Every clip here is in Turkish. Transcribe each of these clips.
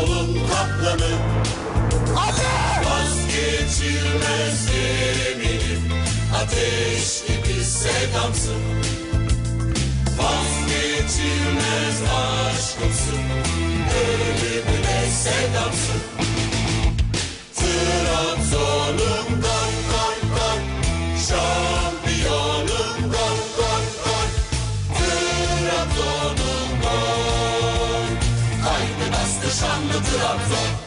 Yolun kaplanı. Anne! Vazgeçilmez eminim. Ateş gibi sevdamsın. Vazgeçilmez aşkımsın. Ölümüne sevdamsın. Selamat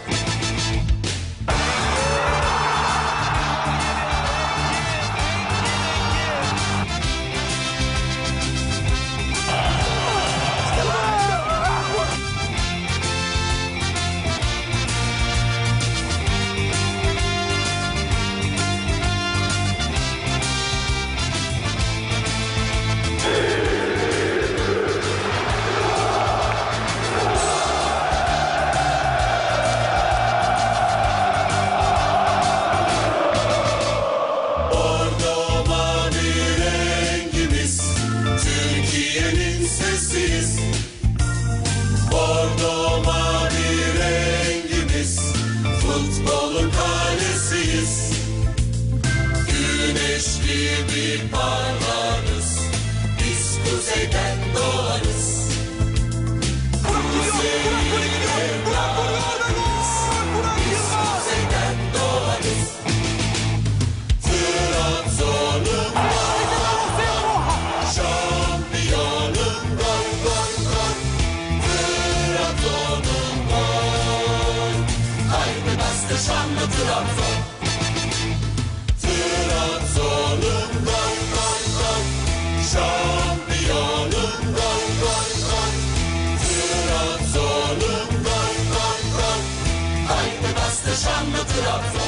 sweetest. Stop, stop.